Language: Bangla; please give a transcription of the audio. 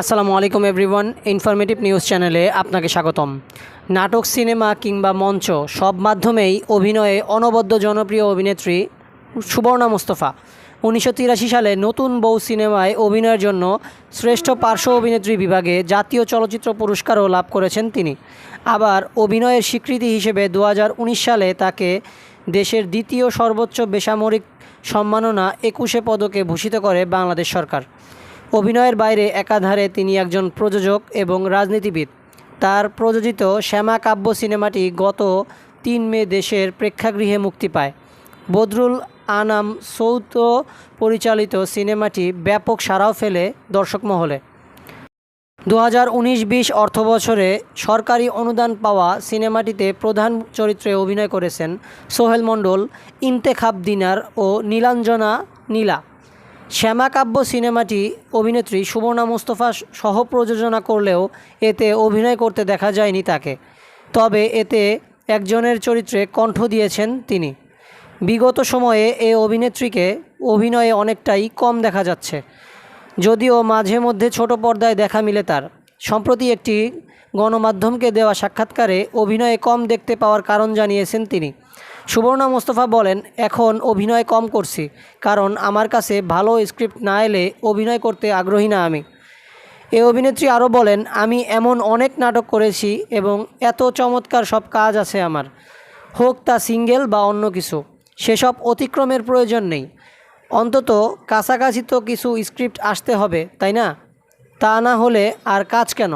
আসসালামু আলাইকুম এভরিওয়ান ইনফরমেটিভ নিউজ চ্যানেলে আপনাকে স্বাগতম। নাটক, সিনেমা কিংবা মঞ্চ সব মাধ্যমেই অভিনয়ে অনবদ্য জনপ্রিয় অভিনেত্রী সুবর্ণা মুস্তফা। উনিশশো তিরাশি সালে নতুন বউ সিনেমায় অভিনয়ের জন্য শ্রেষ্ঠ পার্শ্ব অভিনেত্রী বিভাগে জাতীয় চলচ্চিত্র পুরস্কারও লাভ করেছেন তিনি। আবার অভিনয়ের স্বীকৃতি হিসেবে দু হাজার উনিশ সালে তাকে দেশের দ্বিতীয় সর্বোচ্চ বেসামরিক সম্মাননা একুশে পদকে ভূষিত করে বাংলাদেশ সরকার। অভিনয়ের বাইরে একাধারে তিনি একজন প্রযোজক এবং রাজনীতিবিদ। তার প্রযোজিত শ্যামা কাব্য সিনেমাটি গত তিন মে দেশের প্রেক্ষাগৃহে মুক্তি পায়। বদরুল আনাম সৌত পরিচালিত সিনেমাটি ব্যাপক সাড়াও ফেলে দর্শক মহলে। দু হাজার উনিশ বিশ অর্থবছরে সরকারি অনুদান পাওয়া সিনেমাটিতে প্রধান চরিত্রে অভিনয় করেছেন সোহেল মণ্ডল, ইন্তেখাব দিনার ও নীলাঞ্জনা নীলা। শ্যামাকাব্য সিনেমাটি অভিনেত্রী সুবর্ণা মুস্তফা সহ প্রযোজনা করলেও এতে অভিনয় করতে দেখা যায়নি তাকে। তবে এতে একজনের চরিত্রে কণ্ঠ দিয়েছেন তিনি। বিগত সময়ে এ অভিনেত্রীকে অভিনয়ে অনেকটাই কম দেখা যাচ্ছে। যদিও মাঝে মধ্যে ছোট পর্দায় দেখা মিলে তার। সম্প্রতি একটি গণমাধ্যমকে দেওয়া সাক্ষাৎকারে অভিনয়ে কম দেখতে পাওয়ার কারণ জানিয়েছেন তিনি। সুবর্ণা মোস্তফা বলেন, এখন অভিনয় কম করছি, কারণ আমার কাছে ভালো স্ক্রিপ্ট না এলে অভিনয় করতে আগ্রহী না আমি। এ অভিনেত্রী আরও বলেন, আমি এমন অনেক নাটক করেছি এবং এত চমৎকার সব কাজ আছে আমার, হোক তা সিঙ্গেল বা অন্য কিছু, সেসব অতিক্রমের প্রয়োজন নেই। অন্তত কাছাকাছি তো কিছু স্ক্রিপ্ট আসতে হবে, তাই না? তা না হলে আর কাজ কেন?